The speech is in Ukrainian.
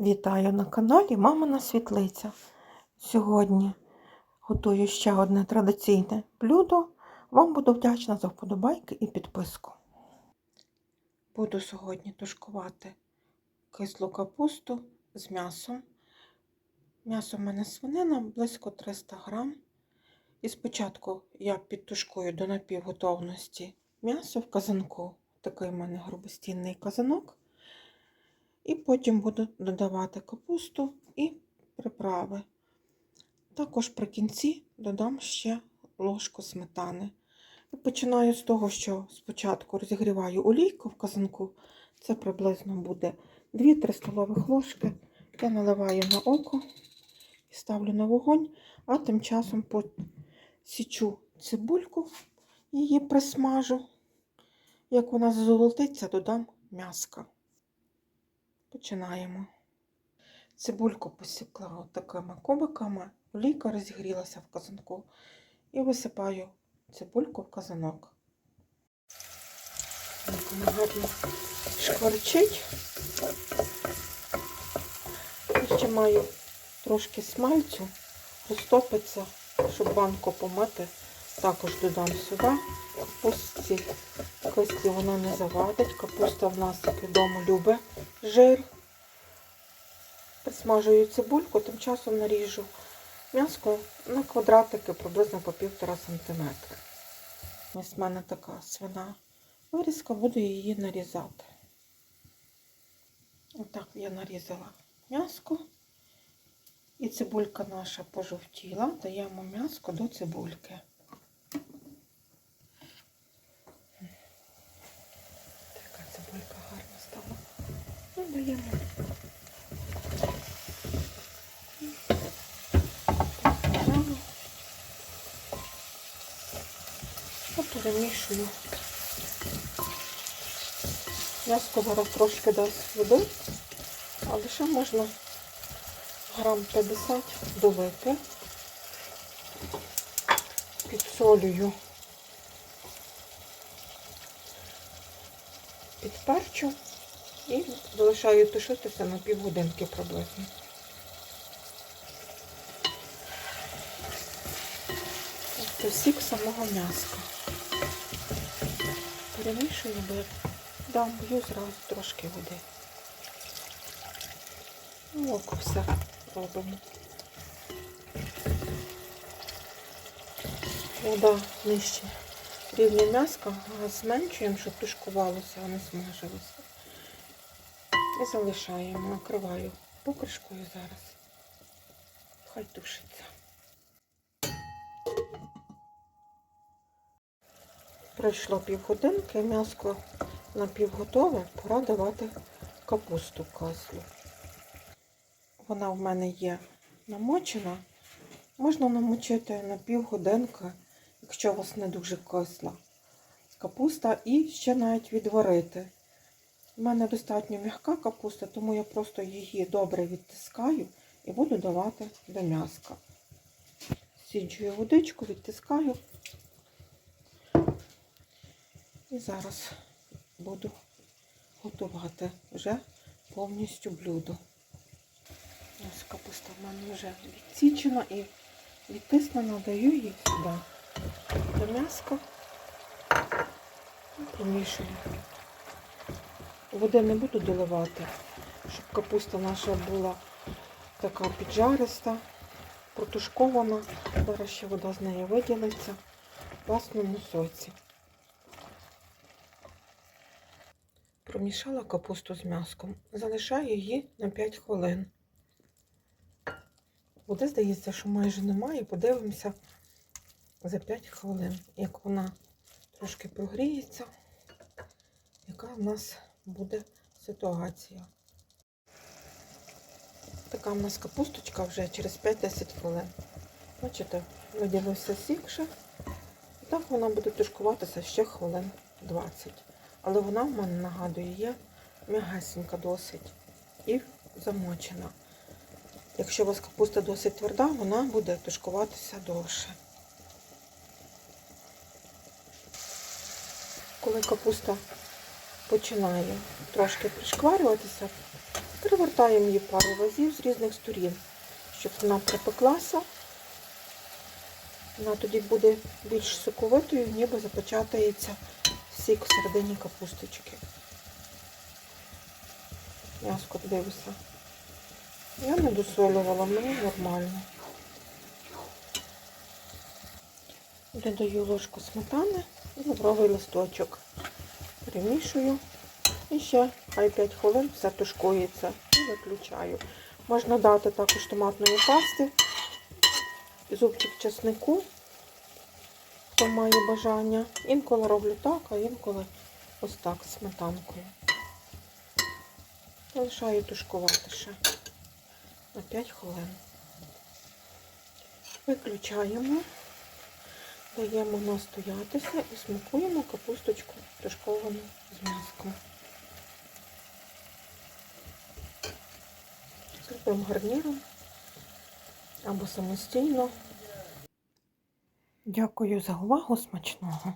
Вітаю на каналі Мамина Світлиця. Сьогодні готую ще одне традиційне блюдо. Вам буду вдячна за вподобайки і підписку. Буду сьогодні тушкувати кислу капусту з м'ясом. М'ясо в мене свинина близько 300 грам. І спочатку я підтушкую до напівготовності м'ясо в казанку. Такий в мене грубостінний казанок. І потім буду додавати капусту і приправи. Також при кінці додам ще ложку сметани. І починаю з того, що спочатку розігріваю олійку в казанку. Це приблизно буде 2-3 столових ложки. Я наливаю на око і ставлю на вогонь, а тим часом посічу цибульку, її присмажу. Як вона золотиться, додам м'яска. Починаємо. Цибульку посікла такими кубиками, олійка розігрілася в казанку і висипаю цибульку в казанок. Вона шкварчить. Ще маю трошки смальцю, розтопиться, щоб банку помити. Також додам сюди капустці. Кислі вона не завадить. Капуста в нас, як відомо, любить жир. Присмажую цибульку, тим часом наріжу м'яско на квадратики приблизно по півтора сантиметра. Ось в мене така свина вирізка, буду її нарізати. Отак я нарізала м'яско. І цибулька наша пожовтіла, даємо м'яско до цибульки. Така цибулька гарна стала. Ну, даємо. Покладемо. Та перемішую. М'яско зараз трошки дасть води, але ще можна грам 50 долити. Підсолюю. Підперчу і залишаю тушитися на півгодинки приблизно. Це сік самого м'яска. Перемішую, бо дам б'ю зразу трошки води. Ну, око все робимо. Вода нижче рівня м'яска, зменшуємо, щоб тушкувалося, а не смажилося. І залишаємо, накриваю покришкою зараз. Хай тушиться. Пройшло півгодинки, м'яско напівготове, пора давати капусту каслю. Вона в мене є намочена. Можна намочити на півгодинки, якщо у вас не дуже кисла капуста, і ще навіть відварити. У мене достатньо м'яка капуста, тому я просто її добре відтискаю і буду давати до м'яска. Сіджую водичку, відтискаю. І зараз буду готувати вже повністю блюдо. Ось капуста в мене вже відсічена і відтиснена, даю її сюди до м'яска. Помішую. Води не буду доливати, щоб капуста наша була така піджариста, протушкована. Зараз ще вода з неї виділиться в власному соці. Промішала капусту з м'яском, залишаю її на 5 хвилин. Води, здається, що майже немає. Подивимося за 5 хвилин, як вона трошки прогріється, яка в нас буде ситуація. Така в нас капусточка вже через 5-10 хвилин. Бачите, виділився сік ще. І так вона буде тушкуватися ще хвилин 20. Але вона в мене, нагадую, є м'ягесенька досить і замочена. Якщо у вас капуста досить тверда, вона буде тушкуватися довше. Коли капуста починає трошки пришкварюватися, Перевертаємо її пару разів з різних сторін, щоб вона припеклася. Вона тоді буде більш соковитою, ніби запечатається сік всередині капусточки. М'яско дивися. Я не досолювала, мені нормально. Додаю ложку сметани і лавровий листочок. Перемішую. І ще хай 5 хвилин все тушкується і виключаю. Можна дати також томатної пасти, зубчик чеснику, хто має бажання. Інколи роблю так, а інколи ось так сметанкою. Залишаю тушкувати ще на 5 хвилин. Виключаємо, даємо настоятися і смакуємо капусточку тушковану з м'яском. Зробимо гарніром або самостійно. Дякую за увагу смачного.